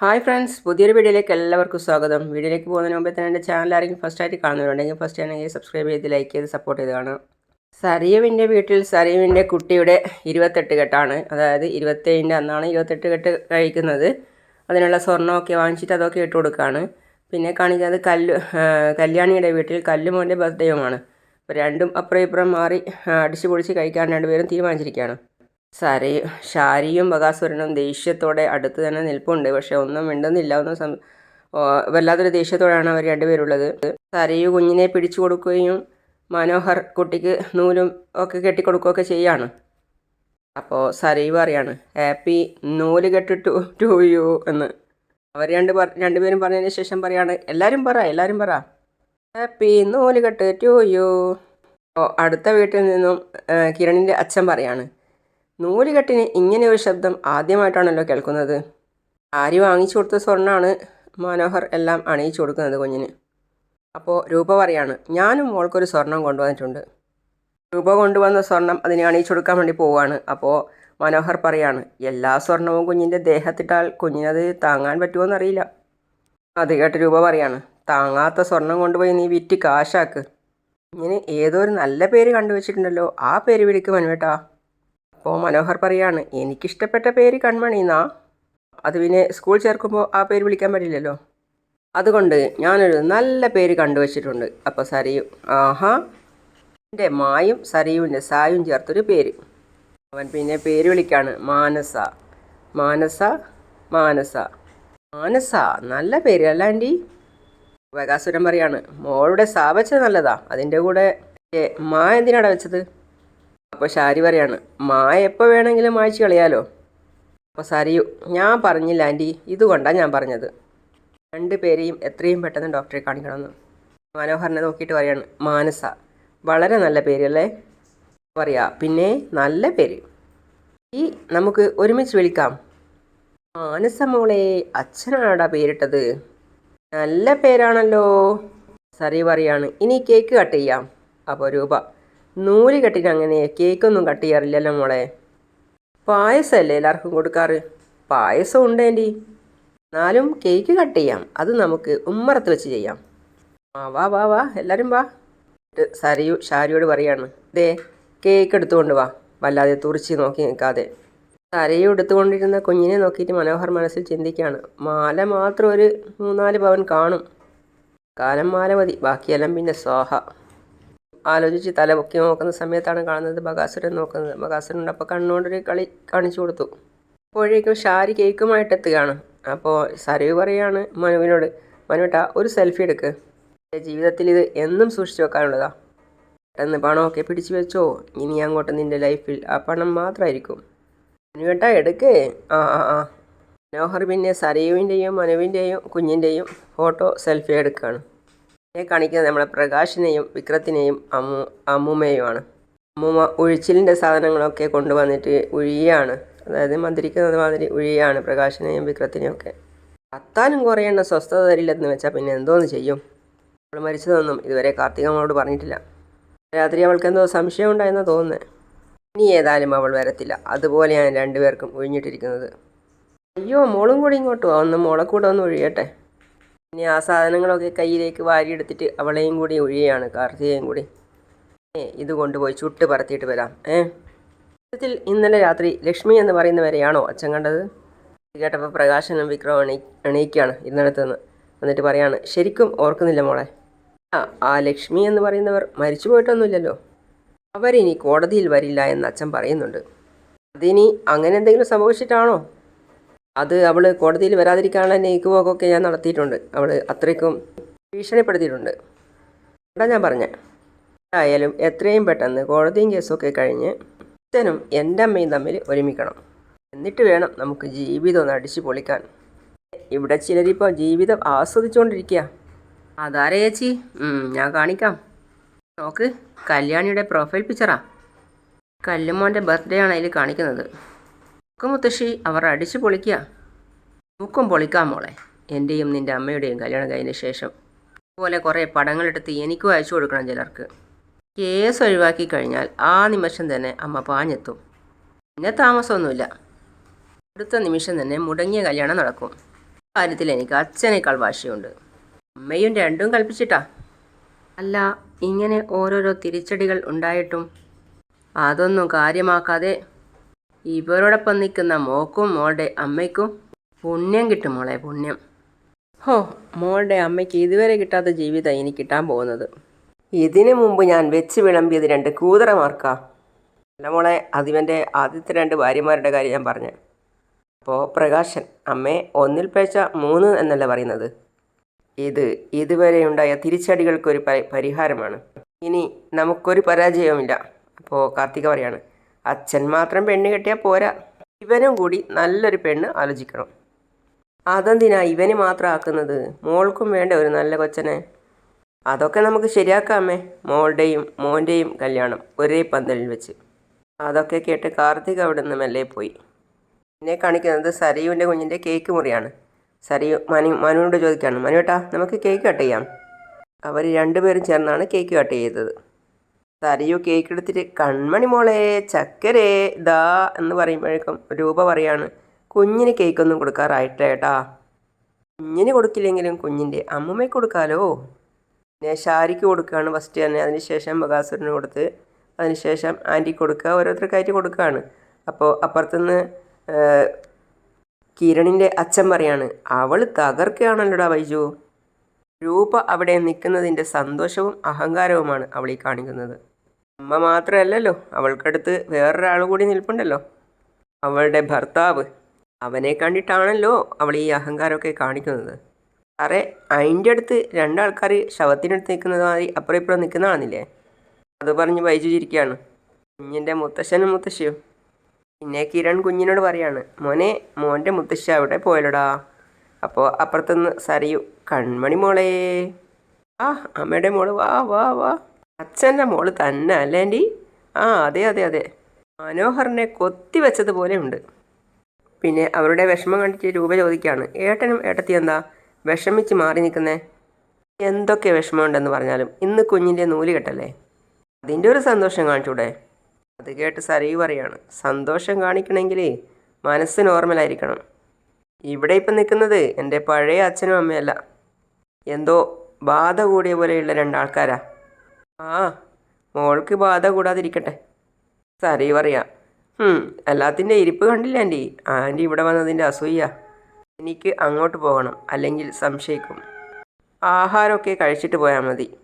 Hi friends പുതിയൊരു വീഡിയോയിലേക്ക് എല്ലാവർക്കും സ്വാഗതം. വീഡിയോയിലേക്ക് പോകുന്നതിന് മുമ്പേ തന്നെ എന്റെ ചാനൽ ആരെങ്കിലും ഫസ്റ്റ് ആയിട്ട് കാണുന്നവരുണ്ടെങ്കിൽ ഫസ്റ്റ് ആണെങ്കിൽ സബ്സ്ക്രൈബ് ചെയ്ത് ലൈക്ക് ചെയ്ത് സപ്പോർട്ട് ചെയ്ത് കാണാം സറിയുവിന്റെ വീട്ടിൽ സറിയുവിന്റെ കുട്ടിയുടെ ഇരുപത്തെട്ട് കെട്ടാണ്. അതായത് ഇരുപത്തേഴിന്റെ അന്നാണ് ഇരുപത്തെട്ട് കെട്ട് കഴിക്കുന്നത്. അതിനുള്ള സ്വർണമൊക്കെ വാങ്ങിച്ചിട്ട് അതൊക്കെ ഇട്ട് കൊടുക്കുകയാണ്. പിന്നെ കാണിക്കുന്നത് കല്ല് കല്യാണിയുടെ വീട്ടിൽ കല്ലുമോന്റെ ബർത്ത്ഡേയുമാണ് അപ്പോൾ രണ്ടും അപ്പുറം ഇപ്പുറം മാറി അടിച്ച് പൊളിച്ച് കഴിക്കാൻ രണ്ടുപേരും തീരുമാനിച്ചിരിക്കുകയാണ്. സരി ശാരിയും ബകാസുരനും ദേഷ്യത്തോടെ അടുത്ത് തന്നെ നിൽപ്പുണ്ട്. പക്ഷെ ഒന്നും മിണ്ടുന്നില്ല. ഒന്നും സം വല്ലാത്തൊരു ദേഷ്യത്തോടെയാണ് അവർ രണ്ടുപേരുള്ളത്. സാരിയു കുഞ്ഞിനെ പിടിച്ചു കൊടുക്കുകയും മനോഹർ കുട്ടിക്ക് നൂലും ഒക്കെ കെട്ടിക്കൊടുക്കുകയൊക്കെ ചെയ്യാണ്. അപ്പോൾ സരയു പറയാണ് ഹാപ്പി നൂൽ കെട്ടിട്ടു ടു യു എന്ന്. അവർ രണ്ട് പറ രണ്ടുപേരും പറഞ്ഞതിന് ശേഷം പറയാണ് എല്ലാവരും പറ എല്ലാവരും പറ. ഹാപ്പി നൂൽ കെട്ട് ടു യു. അടുത്ത വീട്ടിൽ നിന്നും കിരണിന്റെ അച്ഛൻ പറയാണ് നൂലുകെട്ടിന് ഇങ്ങനെ ഒരു ശബ്ദം ആദ്യമായിട്ടാണല്ലോ കേൾക്കുന്നത്. ആര് വാങ്ങിച്ചു കൊടുത്ത സ്വർണമാണ് മനോഹർ എല്ലാം അണിയിച്ചു കൊടുക്കുന്നത് കുഞ്ഞിന്. അപ്പോൾ രൂപ പറയാണ് ഞാനും മോൾക്കൊരു സ്വർണം കൊണ്ടുവന്നിട്ടുണ്ട്. രൂപ കൊണ്ടുവന്ന സ്വർണം അതിനെ അണിയിച്ചു കൊടുക്കാൻ വേണ്ടി പോവുകയാണ് അപ്പോൾ മനോഹർ പറയാണ് എല്ലാ സ്വർണവും കുഞ്ഞിന്റെ ദേഹത്തിട്ടാൽ കുഞ്ഞിനത് താങ്ങാൻ പറ്റുമോ എന്നറിയില്ല അത് കേട്ട് രൂപ പറയാണ് താങ്ങാത്ത സ്വർണം കൊണ്ടുപോയി നീ വിറ്റ് കാശാക്ക്. ഇങ്ങനെ ഏതോ ഒരു നല്ല പേര് കണ്ടുവച്ചിട്ടുണ്ടല്ലോ ആ പേര് വിളിക്ക് അപ്പോൾ മനോഹർ പറയാണ് എനിക്കിഷ്ടപ്പെട്ട പേര് കൺമണി എന്നാ. അത് പിന്നെ സ്കൂൾ ചേർക്കുമ്പോൾ ആ പേര് വിളിക്കാൻ പറ്റില്ലല്ലോ. അതുകൊണ്ട് ഞാനൊരു നല്ല പേര് കണ്ടുവച്ചിട്ടുണ്ട്. അപ്പോൾ സരിയു ആഹാ. എന്റെ മായും സരിയുവിന്റെ സായും ചേർത്തൊരു പേര്. അവൻ പിന്നെ പേര് വിളിക്കാണ് മാനസ. മാനസ മാനസ. മാനസ നല്ല പേര് അല്ല ആന്റി വകാസുരം പറയാണ് മോളുടെ സാ വെച്ചത് നല്ലതാ. അതിന്റെ കൂടെ മാ എന്തിനാടാ വെച്ചത്? അപ്പോൾ ഷാരി പറയാണ് മായ എപ്പോൾ വേണമെങ്കിലും മായ്ച്ചു കളയാലോ? അപ്പോൾ സരിയു ഞാൻ പറഞ്ഞില്ല ആന്റി ഇതുകൊണ്ടാണ് ഞാൻ പറഞ്ഞത്. രണ്ട് പേരെയും എത്രയും പെട്ടെന്ന് ഡോക്ടറെ കാണിക്കണമെന്ന്. മനോഹരനെ നോക്കിയിട്ട് പറയാണ് മാനസ വളരെ നല്ല പേരല്ലേ പറയാ പിന്നെ നല്ല പേര്. ഈ നമുക്ക് ഒരുമിച്ച് വിളിക്കാം. മാനസ മോളെ അച്ഛനാടാ പേരിട്ടത്? നല്ല പേരാണല്ലോ. സറി പറയാണ് ഇനി കേക്ക് കട്ട് ചെയ്യാം. അപ്പോൾ രൂപ നൂൽ കെട്ടിന് അങ്ങനെ കേക്കൊന്നും കട്ട് ചെയ്യാറില്ലല്ലോ മോളെ. പായസമല്ലേ എല്ലാവർക്കും കൊടുക്കാറ്? പായസം ഉണ്ട് ആന്റി എന്നാലും കേക്ക് കട്ട് ചെയ്യാം. അത് നമുക്ക് ഉമ്മറത്ത് വെച്ച് ചെയ്യാം. ആ വാ വാ വാ എല്ലാവരും വാ. സരിയു ഷാരിയോട് പറയാണ് ദേ കേക്ക് എടുത്തുകൊണ്ട് വാ. വല്ലാതെ തുറിച്ച് നോക്കി നിൽക്കാതെ. സരയു എടുത്തുകൊണ്ടിരുന്ന കുഞ്ഞിനെ നോക്കിയിട്ട് മനോഹർ മനസ്സിൽ ചിന്തിക്കുകയാണ്. മാല മാത്രം ഒരു മൂന്നാൽ പവൻ കാണും. കാലം മാല മതി. ബാക്കിയെല്ലാം പിന്നെ സ്വാഹ. ആലോചിച്ച് തല പൊക്കി നോക്കുന്ന സമയത്താണ് കാണുന്നത് ബകാസുരൻ നോക്കുന്നത്. ബകാസുരൻ അപ്പോൾ കണ്ണുകൊണ്ടൊരു കളി കാണിച്ചു കൊടുത്തു. അപ്പോഴേക്കും ഷാരി കേക്കുമായിട്ട് എത്തുകയാണ്. അപ്പോൾ സരയു പറയാണ് മനുവിനോട് മനുവേട്ട ഒരു സെൽഫി എടുക്ക്. എന്റെ ജീവിതത്തിൽ ഇത് എന്നും സൂക്ഷിച്ചു വെക്കാനുള്ളതാ. പെട്ടെന്ന് പണമൊക്കെ പിടിച്ചു വെച്ചോ. ഇനി അങ്ങോട്ട് നിന്റെ ലൈഫിൽ ആ പണം മാത്രമായിരിക്കും. മനുവേട്ട എടുക്കേ. ആ ആ ആ. മനോഹർ പിന്നെ സരയുവിന്റെയും മനുവിന്റെയും കുഞ്ഞിന്റെയും ഫോട്ടോ സെൽഫി എടുക്കുകയാണ്. ഇതിനെ കാണിക്കുന്നത് നമ്മളെ പ്രകാശിനെയും വിക്രത്തിനെയും അമ്മു അമ്മൂമ്മയുമാണ്. അമ്മൂമ്മ ഉഴിച്ചിലിന്റെ സാധനങ്ങളൊക്കെ കൊണ്ടുവന്നിട്ട് ഉഴിയാണ്. അതായത് മന്ത്രിക്കുന്നത് മാതിരി ഉഴിയാണ് പ്രകാശിനെയും വിക്രത്തിനെയും ഒക്കെ. കത്താനും കുറയേണ്ട സ്വസ്ഥത തരില്ലെന്ന് വെച്ചാൽ പിന്നെ എന്തോന്ന് ചെയ്യും? അവൾ മരിച്ചതൊന്നും ഇതുവരെ കാർത്തികമ്മളോട് പറഞ്ഞിട്ടില്ല. രാത്രി അവൾക്ക് എന്തോ സംശയം ഉണ്ടായെന്നാ തോന്നുന്നത് ഇനി ഏതായാലും അവൾ വരത്തില്ല. അതുപോലെയാണ് രണ്ടുപേർക്കും ഒഴിഞ്ഞിട്ടിരിക്കുന്നത് അയ്യോ മോളും കൂടി ഇങ്ങോട്ട് ഒന്ന് മോളെ കൂടെ ഒന്ന് ഒഴിയട്ടെ. ഇനി ആ സാധനങ്ങളൊക്കെ കയ്യിലേക്ക് വാരിയെടുത്തിട്ട് അവളെയും കൂടി ഒഴിയാണ് കാർത്തികയും കൂടി. ഏ ഇത് കൊണ്ടുപോയി ചുട്ട് പറത്തിയിട്ട് വരാം ഏ? ഇന്നലെ രാത്രി ലക്ഷ്മി എന്ന് പറയുന്നവരെയാണോ അച്ഛൻ കണ്ടത്? കേട്ടപ്പോൾ പ്രകാശനും വിക്രമം എണീ എണീക്കുകയാണ് ഇരുന്നിടത്ത് നിന്ന് എന്നിട്ട് പറയാണ് ശരിക്കും ഓർക്കുന്നില്ല മോളെ. ആ ആ ലക്ഷ്മി എന്ന് പറയുന്നവർ മരിച്ചു പോയിട്ടൊന്നുമില്ലല്ലോ. അവരിനി കോടതിയിൽ വരില്ല എന്ന് അച്ഛൻ പറയുന്നുണ്ട്. അതിനി അങ്ങനെ എന്തെങ്കിലും സംഭവിച്ചിട്ടാണോ? അത് അവൾ കോടതിയിൽ വരാതിരിക്കാനുള്ള നീക്കുപോക്കൊക്കെ ഞാൻ നടത്തിയിട്ടുണ്ട്. അവൾ അത്രയ്ക്കും ഭീഷണിപ്പെടുത്തിയിട്ടുണ്ട്. അതാ ഞാൻ പറഞ്ഞത് എന്തായാലും എത്രയും പെട്ടെന്ന് കോടതിയും കേസൊക്കെ കഴിഞ്ഞ് അച്ഛനും എന്റെ അമ്മയും തമ്മിൽ ഒരുമിക്കണം. എന്നിട്ട് വേണം നമുക്ക് ജീവിതം ഒന്ന് അടിച്ചു പൊളിക്കാൻ. ഇവിടെ ചിലരിപ്പോൾ ജീവിതം ആസ്വദിച്ചുകൊണ്ടിരിക്കുക അതാരേ ചേച്ചി? ഞാൻ കാണിക്കാം. നോക്ക് കല്യാണിയുടെ പ്രൊഫൈൽ പിക്ചറാ. കല്ലുമോന്റെ ബർത്ത്ഡേ ആണ് അതിൽ കാണിക്കുന്നത്. മുത്തശ്ശി അവർ അടിച്ചു പൊളിക്കുക മുക്കും പൊളിക്കാം മോളെ. എന്റെയും നിന്റെ അമ്മയുടെയും കല്യാണം കഴിഞ്ഞ ശേഷം അതുപോലെ കുറേ പടങ്ങളെടുത്ത് എനിക്കും അയച്ചു കൊടുക്കണം ചിലർക്ക്. കേസ് ഒഴിവാക്കി കഴിഞ്ഞാൽ ആ നിമിഷം തന്നെ അമ്മ പാഞ്ഞെത്തും. പിന്നെ താമസമൊന്നുമില്ല. അടുത്ത നിമിഷം തന്നെ മുടങ്ങിയ കല്യാണം നടക്കും. കാര്യത്തിൽ എനിക്ക് അച്ഛനേക്കാൾ വാശിയുണ്ട്. അമ്മയും രണ്ടും കൽപ്പിച്ചിട്ടാ. അല്ല ഇങ്ങനെ ഓരോരോ തിരിച്ചടികൾ ഉണ്ടായിട്ടും അതൊന്നും കാര്യമാക്കാതെ ഇവരോടൊപ്പം നിൽക്കുന്ന മോക്കും മോളുടെ അമ്മയ്ക്കും പുണ്യം കിട്ടും മോളെ പുണ്യം. ഹോ മോളുടെ അമ്മയ്ക്ക് ഇതുവരെ കിട്ടാത്ത ജീവിതം ഇനി കിട്ടാൻ പോകുന്നത്. ഇതിനു മുമ്പ് ഞാൻ വെച്ച് വിളമ്പിയത് രണ്ട് കൂതറമാർക്കാ അല്ല മോളെ അതിവന്റെ ആദ്യത്തെ രണ്ട് ഭാര്യമാരുടെ കാര്യം ഞാൻ പറഞ്ഞു. അപ്പോൾ പ്രകാശൻ അമ്മേ ഒന്നിൽ പേച്ച മൂന്ന് എന്നല്ല പറയുന്നത്. ഇത് ഇതുവരെ ഉണ്ടായ തിരിച്ചടികൾക്കൊരു പരി പരിഹാരമാണ്. ഇനി നമുക്കൊരു പരാജയവുമില്ല. അപ്പോൾ കാർത്തിക പറയാണ് അച്ഛൻ മാത്രം പെണ്ണ് കെട്ടിയാൽ പോരാ. ഇവനും കൂടി നല്ലൊരു പെണ്ണ് ആലോചിക്കണം. അതെന്തിനാ ഇവന് മാത്രം ആക്കുന്നത്? മോൾക്കും വേണ്ട ഒരു നല്ല കൊച്ചനെ. അതൊക്കെ നമുക്ക് ശരിയാക്കാമേ മോളുടെയും മോന്റെയും കല്യാണം ഒരേ പന്തലിൽ വെച്ച്. അതൊക്കെ കേട്ട് കാർത്തിക് അവിടെ നിന്ന് മെല്ലെ പോയി. എന്നെ കാണിക്കുന്നത് സരയുവിന്റെ കുഞ്ഞിന്റെ കേക്ക് മുറിയാണ്. സരയു മനു മനുവിനോട് ചോദിക്കുകയാണ്. മനുവേട്ടാ നമുക്ക് കേക്ക് കട്ട് ചെയ്യാം. അവർ രണ്ടുപേരും ചേർന്നാണ് കേക്ക് കട്ട് ചെയ്തത്. സരയു കേക്ക് എടുത്തിട്ട് കൺമണി മോളെ ചക്കരേ ദാ എന്ന് പറയുമ്പോഴേക്കും രൂപ പറയാണ് കുഞ്ഞിന് കേക്കൊന്നും കൊടുക്കാറായിട്ടില്ല ഏട്ടാ. കുഞ്ഞിന് കൊടുക്കില്ലെങ്കിലും കുഞ്ഞിന്റെ അമ്മമ്മയ്ക്ക് കൊടുക്കാലോ? പിന്നെ ഷാരിക്ക് കൊടുക്കുകയാണ് ഫസ്റ്റ് തന്നെ. അതിനുശേഷം ബകാസുരന് കൊടുത്ത് അതിനുശേഷം ആന്റിക്ക് കൊടുക്കുക ഓരോരുത്തർക്കായിട്ട് കൊടുക്കുകയാണ്. അപ്പോൾ അപ്പുറത്തുനിന്ന് കിരണിന്റെ അച്ഛൻ പറയാണ് അവൾ തകർക്കുകയാണല്ലോടാ വൈജു രൂപ അവിടെ നിൽക്കുന്നതിന്റെ സന്തോഷവും അഹങ്കാരവുമാണ് അവൾ ഈ കാണിക്കുന്നത്. അമ്മ മാത്രമല്ലല്ലോ അവൾക്കടുത്ത് വേറൊരാൾ കൂടി നിൽപ്പുണ്ടല്ലോ. അവളുടെ ഭർത്താവ്. അവനെ കണ്ടിട്ടാണല്ലോ അവൾ ഈ അഹങ്കാരമൊക്കെ കാണിക്കുന്നത്. സാറേ അതിന്റെ അടുത്ത് രണ്ടാൾക്കാർ ശവത്തിനടുത്ത് നിൽക്കുന്നത് മാതിരി അപ്പുറം ഇപ്പുറം നിൽക്കുന്നതാണെന്നില്ലേ അത് പറഞ്ഞ് വൈജു ചിരിക്കുകയാണ് കുഞ്ഞിന്റെ മുത്തശ്ശനും മുത്തശ്ശിയും. പിന്നെ കിരൺ കുഞ്ഞിനോട് പറയാണ് മോനെ മോന്റെ മുത്തശ്ശി അവിടെ പോയല്ലോടാ. അപ്പോൾ അപ്പുറത്തുനിന്ന് സരയു കൺമണി മോളേ. ആ അമ്മയുടെ മോൾ വാ വാ വാ. അച്ഛന്റെ മോൾ തന്നെ അല്ലേ ആന്റി ആ അതെ അതെ അതെ. മനോഹറിനെ കൊത്തി വെച്ചതുപോലെ ഉണ്ട്. പിന്നെ അവരുടെ വിഷമം കണ്ടിട്ട് രൂപ ചോദിക്കുകയാണ്. ഏട്ടനും ഏട്ടത്തി എന്താ? വിഷമിച്ച് മാറി നിൽക്കുന്നേ? എന്തൊക്കെ വിഷമമുണ്ടെന്ന് പറഞ്ഞാലും ഇന്ന് കുഞ്ഞിന്റെ നൂൽ കെട്ടല്ലേ? അതിന്റെ ഒരു സന്തോഷം കാണിച്ചൂടെ? അത് കേട്ട് സരയു പറയാണ്. സന്തോഷം കാണിക്കണമെങ്കിൽ മനസ്സ് നോർമലായിരിക്കണം ഇവിടെ ഇപ്പം നിൽക്കുന്നത് എന്റെ പഴയ അച്ഛനും അമ്മയല്ല. എന്തോ ബാധ കൂടിയ പോലെയുള്ള രണ്ടാൾക്കാരാ. ആ മോൾക്ക് ബാധ കൂടാതിരിക്കട്ടെ. സാറി പറയാ. എല്ലാത്തിന്റെ ഇരിപ്പ് കണ്ടില്ല ആന്റി? ആന്റി ഇവിടെ വന്നതിന്റെ അസൂയ. എനിക്ക് അങ്ങോട്ട് പോകണം അല്ലെങ്കിൽ സംശയിക്കും. ആഹാരമൊക്കെ കഴിച്ചിട്ട് പോയാൽ മതി.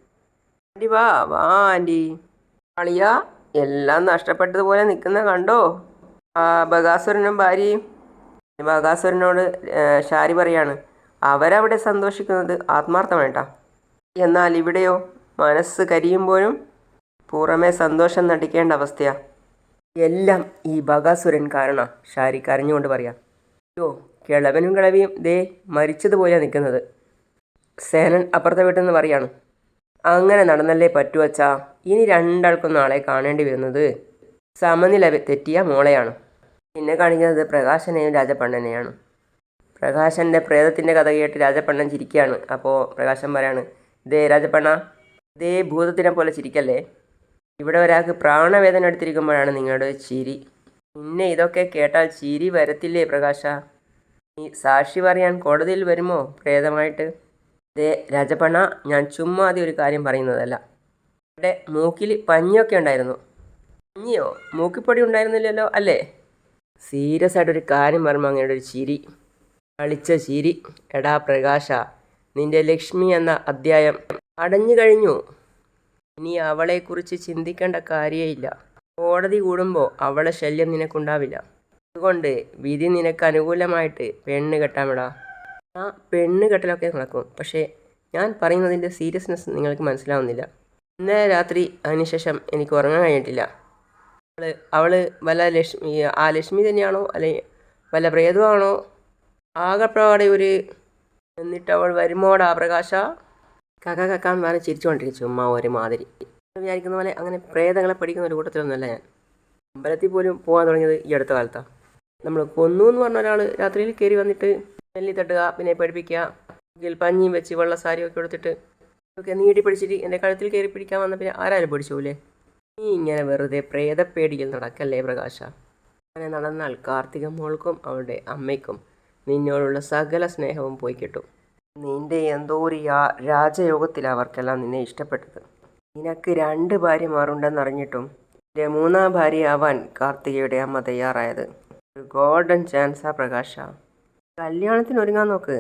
ആന്റി വാ വാ ആന്റി. അളിയ എല്ലാം നഷ്ടപ്പെട്ടതുപോലെ നിൽക്കുന്ന കണ്ടോ? ആ ബഗാസുരനും ഭാര്യയും. ബഗാസുരനോട് ഏഹ്, ഷാരി പറയാണ് അവരവിടെ സന്തോഷിക്കുന്നത് ആത്മാർത്ഥമായിട്ടാ. എന്നാൽ ഇവിടെയോ? മനസ്സ് കരിയുമ്പോഴും പുറമേ സന്തോഷം നടിക്കേണ്ട അവസ്ഥയാ. എല്ലാം ഈ ബകാസുരൻ കാരണം ഷാരി കരഞ്ഞുകൊണ്ട് പറയാം. യോ കിളവനും കിളവിയും ദേ മരിച്ചതുപോലെയാണ് നിൽക്കുന്നത് സേനൻ അപ്പുറത്തെ വീട്ടിൽ നിന്ന് പറയാണ് അങ്ങനെ നടന്നല്ലേ പറ്റുവച്ചാ ഇനി രണ്ടാൾക്കും നാളെ കാണേണ്ടി വരുന്നത്. സമനില തെറ്റിയ മോളെയാണ്. പിന്നെ കാണിക്കുന്നത് പ്രകാശനെയും രാജപ്പണ്ണനെയാണ് പ്രകാശന്റെ പ്രേതത്തിന്റെ കഥ കേട്ട് രാജപ്പണ്ണൻ ചിരിക്കുകയാണ് അപ്പോൾ പ്രകാശൻ പറയാണ് ദേ രാജപ്പണ്ണ ദേ ഭൂതത്തിനെ പോലെ ചിരിക്കല്ലേ? ഇവിടെ ഒരാൾക്ക് പ്രാണവേദന എടുത്തിരിക്കുമ്പോഴാണ് നിങ്ങളുടെ ചിരി. പിന്നെ ഇതൊക്കെ കേട്ടാൽ ചിരി വരത്തില്ലേ പ്രകാശ? നീ സാക്ഷി പറയാൻ കോടതിയിൽ വരുമോ പ്രേതമായിട്ട്? ദേ രാജപണ ഞാൻ ചുമ്മാ അതി ഒരു കാര്യം പറയുന്നതല്ല. ഇവിടെ മൂക്കിൽ പഞ്ഞിയൊക്കെ ഉണ്ടായിരുന്നു. പഞ്ഞിയോ? മൂക്കിപ്പൊടി ഉണ്ടായിരുന്നില്ലല്ലോ അല്ലേ? സീരിയസ് ആയിട്ടൊരു കാര്യം പറയുമ്പോൾ അങ്ങനെ ഒരു ചിരി. കളിച്ച ചിരി. എടാ പ്രകാശ നിന്റെ ലക്ഷ്മി എന്ന അധ്യായം അടഞ്ഞു കഴിഞ്ഞു. ഇനി അവളെക്കുറിച്ച് ചിന്തിക്കേണ്ട കാര്യമില്ല കോടതി കൂടുമ്പോൾ അവളെ ശല്യം നിനക്കുണ്ടാവില്ല. അതുകൊണ്ട് വിധി നിനക്ക് അനുകൂലമായിട്ട് പെണ്ണ് കെട്ടാൻ വിടാ ആ പെണ്ണ് കെട്ടലൊക്കെ നടക്കും. പക്ഷേ ഞാൻ പറയുന്നതിന്റെ സീരിയസ്നെസ് നിങ്ങൾക്ക് മനസ്സിലാവുന്നില്ല. ഇന്നലെ രാത്രി അതിനുശേഷം എനിക്ക് ഉറങ്ങാൻ കഴിഞ്ഞിട്ടില്ല. അവൾ അവൾ വല്ല ലക്ഷ്മി ആ ലക്ഷ്മി തന്നെയാണോ? അല്ലെ വല്ല പ്രേതമാണോ? ആകെപ്പാടെ ഒരു എന്നിട്ട് അവൾ വരുമോടാ പ്രകാശ? കക കക്കാൻ പറഞ്ഞ് ചിരിച്ചുകൊണ്ടിരിക്കും ചുമ്മാ ഒരു മാതിരി വിചാരിക്കുന്ന പോലെ അങ്ങനെ പ്രേതങ്ങളെ പഠിക്കുന്ന ഒരു കൂട്ടത്തിലൊന്നുമല്ല ഞാൻ. അമ്പലത്തിൽ പോലും പോകാൻ തുടങ്ങിയത് ഈ അടുത്ത കാലത്താണ് നമ്മൾ കൊന്നു എന്ന് പറഞ്ഞ ഒരാൾ രാത്രിയിൽ കയറി വന്നിട്ട് നെല്ലി തട്ടുക പിന്നെ പഠിപ്പിക്കുക ഗിൽപ്പഞ്ഞിയും പഞ്ഞിയും വെച്ച് വെള്ള സാരിയൊക്കെ എടുത്തിട്ട് ഒക്കെ നീട്ടി പിടിച്ചിട്ട് എന്റെ കഴുത്തിൽ കയറി പിടിക്കാൻ വന്ന പിന്നെ ആരാലും പിടിച്ചോലേ നീ ഇങ്ങനെ വെറുതെ പ്രേതപ്പേടിയിൽ നടക്കല്ലേ പ്രകാശ? അങ്ങനെ നടന്നാൽ കാർത്തിക മോൾക്കും അവളുടെ അമ്മയ്ക്കും നിന്നോടുള്ള സകല സ്നേഹവും പോയി കിട്ടും. നിന്റെ എന്തോ ഒരു രാജയോഗത്തിൽ അവർക്കെല്ലാം നിന്നെ ഇഷ്ടപ്പെട്ടത്. നിനക്ക് രണ്ട് ഭാര്യമാരുണ്ടെന്നറിഞ്ഞിട്ടും എന്റെ മൂന്നാം ഭാര്യ ആവാൻ കാർത്തികയുടെ അമ്മ തയ്യാറായത് ഒരു ഗോൾഡൻ ചാൻസാ പ്രകാശ. കല്യാണത്തിന് ഒരുങ്ങാൻ നോക്ക്.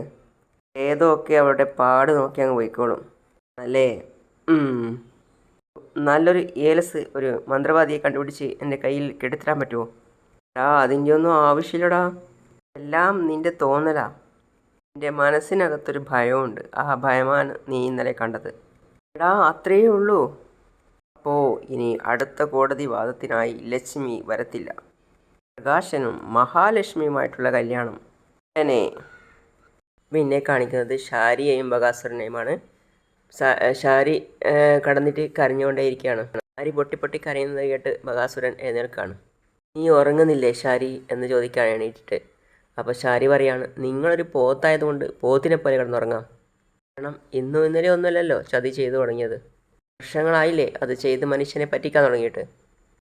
ഏതോ ഒക്കെ അവളുടെ പാട് നോക്കി അങ്ങ് പോയിക്കോളും. അല്ലേ? നല്ലൊരു ഏലസ് ഒരു മന്ത്രവാദിയെ കണ്ടുപിടിച്ച് എന്റെ കയ്യിൽ കെടുത്തിടാൻ പറ്റുമോ എടാ അതിന്റെ ഒന്നും ആവശ്യമില്ലടാ. എല്ലാം നിന്റെ തോന്നലാ. നിന്റെ മനസ്സിനകത്തൊരു ഭയമുണ്ട്. ആ ഭയമാണ് നീ ഇന്നലെ കണ്ടത്. എടാ അത്രയേ ഉള്ളൂ. അപ്പോൾ ഇനി അടുത്ത കോടതി വാദത്തിനായി ലക്ഷ്മി വരത്തില്ല. പ്രകാശനും മഹാലക്ഷ്മിയുമായിട്ടുള്ള കല്യാണം. അങ്ങനെ പിന്നെ കാണിക്കുന്നത് ഷാരിയെയും ബകാസുരനെയുമാണ്. ഷാരി കടന്നിട്ട് കരഞ്ഞുകൊണ്ടേയിരിക്കുകയാണ് ഷാരി പൊട്ടി പൊട്ടി കരയുന്നത് കേട്ട് ബകാസുരൻ എഴുന്നേൽക്കാണ് നീ ഉറങ്ങുന്നില്ലേ ഷാരി എന്ന് ചോദിക്കാൻ എണീറ്റിട്ട്. അപ്പോൾ ഷാരി പറയാണ് നിങ്ങളൊരു പോത്തായതുകൊണ്ട് പോത്തിനെ പോലെ കിടന്നുറങ്ങാം. കാരണം ഇന്നും ഇന്നലെ ഒന്നുമല്ലല്ലോ ചതി ചെയ്തു തുടങ്ങിയത്. വർഷങ്ങളായില്ലേ അത് ചെയ്ത് മനുഷ്യനെ പറ്റിക്കാൻ തുടങ്ങിയിട്ട്.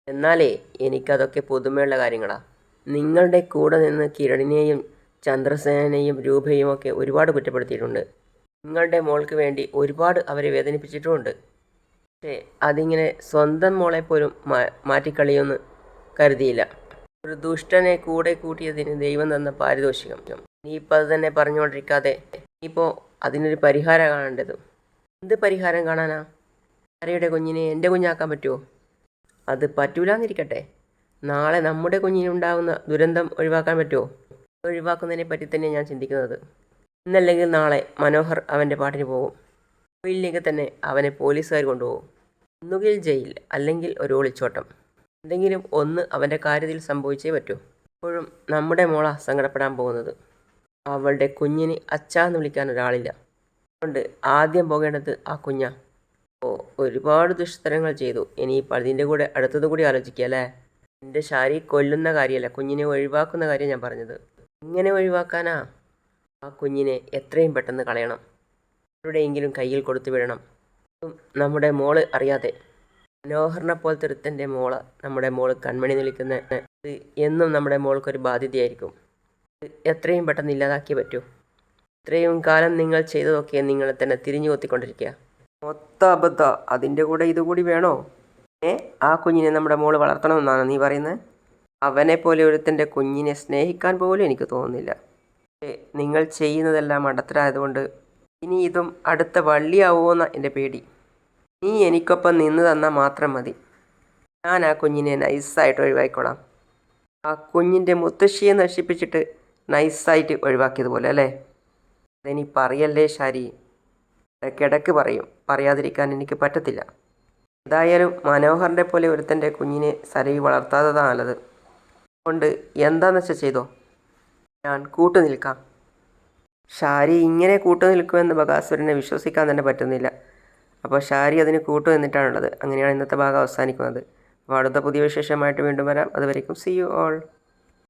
എന്നാലേ എനിക്കതൊക്കെ പുതുമയുള്ള കാര്യങ്ങളാണ് നിങ്ങളുടെ കൂടെ നിന്ന് കിരണിനെയും ചന്ദ്രസേനെയും രൂപയും ഒക്കെ ഒരുപാട് കുറ്റപ്പെടുത്തിയിട്ടുണ്ട്. നിങ്ങളുടെ മോൾക്ക് വേണ്ടി ഒരുപാട് അവരെ വേദനിപ്പിച്ചിട്ടുമുണ്ട്. പക്ഷേ അതിങ്ങനെ സ്വന്തം മോളെപ്പോലും പോലും മാ മാറ്റിക്കളിയൊന്ന് കരുതിയില്ല. ഒരു ദുഷ്ടനെ കൂടെ കൂട്ടിയതിന് ദൈവം തന്ന പാരിതോഷികം. നീ ഇപ്പം അത് തന്നെ പറഞ്ഞുകൊണ്ടിരിക്കാതെ ഇപ്പോൾ അതിനൊരു പരിഹാരം കാണേണ്ടത്. എന്ത് പരിഹാരം കാണാനാ? ആരെയുടെ കുഞ്ഞിനെ എന്റെ കുഞ്ഞാക്കാൻ പറ്റുമോ അത് പറ്റൂലെന്നിരിക്കട്ടെ. നാളെ നമ്മുടെ കുഞ്ഞിനുണ്ടാവുന്ന ദുരന്തം ഒഴിവാക്കാൻ പറ്റുമോ ഒഴിവാക്കുന്നതിനെ പറ്റി തന്നെ ഞാൻ ചിന്തിക്കുന്നത്. ഇന്നല്ലെങ്കിൽ നാളെ മനോഹർ അവന്റെ പാട്ടിന് പോകും. ഇല്ലെങ്കിൽ തന്നെ അവനെ പോലീസുകാർ കൊണ്ടുപോകും. ഒന്നുകിൽ ജയിൽ അല്ലെങ്കിൽ ഒരു ഒളിച്ചോട്ടം. എന്തെങ്കിലും ഒന്ന് അവന്റെ കാര്യത്തിൽ സംഭവിച്ചേ പറ്റൂ. ഇപ്പോഴും നമ്മുടെ മോള സങ്കടപ്പെടാൻ പോകുന്നത്. അവളുടെ കുഞ്ഞിന് അച്ചാന്ന് വിളിക്കാൻ ഒരാളില്ല. അതുകൊണ്ട് ആദ്യം പോകേണ്ടത് ആ കുഞ്ഞാ. ഓ ഒരുപാട് ദുഷ്തരങ്ങൾ ചെയ്തു. ഇനിയിപ്പോൾ അതിന്റെ കൂടെ അടുത്തത് കൂടി ആലോചിക്കുക അല്ലേ? എന്റെ ശാരി കൊല്ലുന്ന കാര്യമല്ല കുഞ്ഞിനെ ഒഴിവാക്കുന്ന കാര്യം ഞാൻ പറഞ്ഞത്. ഇങ്ങനെ ഒഴിവാക്കാനാ? ആ കുഞ്ഞിനെ എത്രയും പെട്ടെന്ന് കളയണം. ആരുടെയെങ്കിലും കയ്യിൽ കൊടുത്തു വിടണം. നമ്മുടെ മോൾ അറിയാതെ. മനോഹറിനെ പോലത്തെ ഒരുത്തന്റെ മോൾ നമ്മുടെ മോൾ കൺമണി നിൽക്കുന്ന എന്നും നമ്മുടെ മോൾക്കൊരു ബാധ്യതയായിരിക്കും. എത്രയും പെട്ടെന്ന് ഇല്ലാതാക്കിയേ പറ്റൂ. ഇത്രയും കാലം നിങ്ങൾ ചെയ്തതൊക്കെ നിങ്ങൾ തന്നെ തിരിഞ്ഞു കൊത്തിക്കൊണ്ടിരിക്കുക. മൊത്ത അബദ്ധ. അതിന്റെ കൂടെ ഇതുകൂടി വേണോ? ഏ? ആ കുഞ്ഞിനെ നമ്മുടെ മോൾ വളർത്തണമെന്നാണ് നീ പറയുന്നത്? അവനെ പോലെ ഒരുത്തന്റെ കുഞ്ഞിനെ സ്നേഹിക്കാൻ പോലും എനിക്ക് തോന്നുന്നില്ല. നിങ്ങൾ ചെയ്യുന്നതെല്ലാം അടത്തരായതുകൊണ്ട് ഇനി ഇതും അടുത്ത വള്ളിയാവുമോ എന്ന എന്റെ പേടി. നീ എനിക്കൊപ്പം നിന്ന് തന്നാൽ മാത്രം മതി. ഞാൻ ആ കുഞ്ഞിനെ നൈസായിട്ട് ഒഴിവാക്കിക്കോളാം. ആ കുഞ്ഞിന്റെ മുത്തശ്ശിയെ നശിപ്പിച്ചിട്ട് നൈസായിട്ട് ഒഴിവാക്കിയതുപോലെ അല്ലേ? അതിനി പറയല്ലേ ഷാരി ഇടയ്ക്കിടയ്ക്ക് പറയും. പറയാതിരിക്കാൻ എനിക്ക് പറ്റത്തില്ല. എന്തായാലും മനോഹറിന്റെ പോലെ ഒരുത്തന്റെ കുഞ്ഞിനെ സരവി വളർത്താത്തതാണ് നല്ലത്. അതുകൊണ്ട് എന്താണെന്ന് വെച്ചാൽ ചെയ്തോ? ഞാൻ കൂട്ടു നിൽക്കാം. ഷാരി ഇങ്ങനെ കൂട്ടു നിൽക്കുമെന്ന് ബകാസുരനെ വിശ്വസിക്കാൻ തന്നെ പറ്റുന്നില്ല. അപ്പോൾ ഷാരി അതിന് കൂട്ടു നിന്നിട്ടാണുള്ളത് അങ്ങനെയാണ് ഇന്നത്തെ ഭാഗം അവസാനിക്കുന്നത്. അപ്പോൾ അടുത്ത പുതിയ വിശേഷമായിട്ട് വീണ്ടും വരാം. അതുവരേക്കും സി യു ഓൾ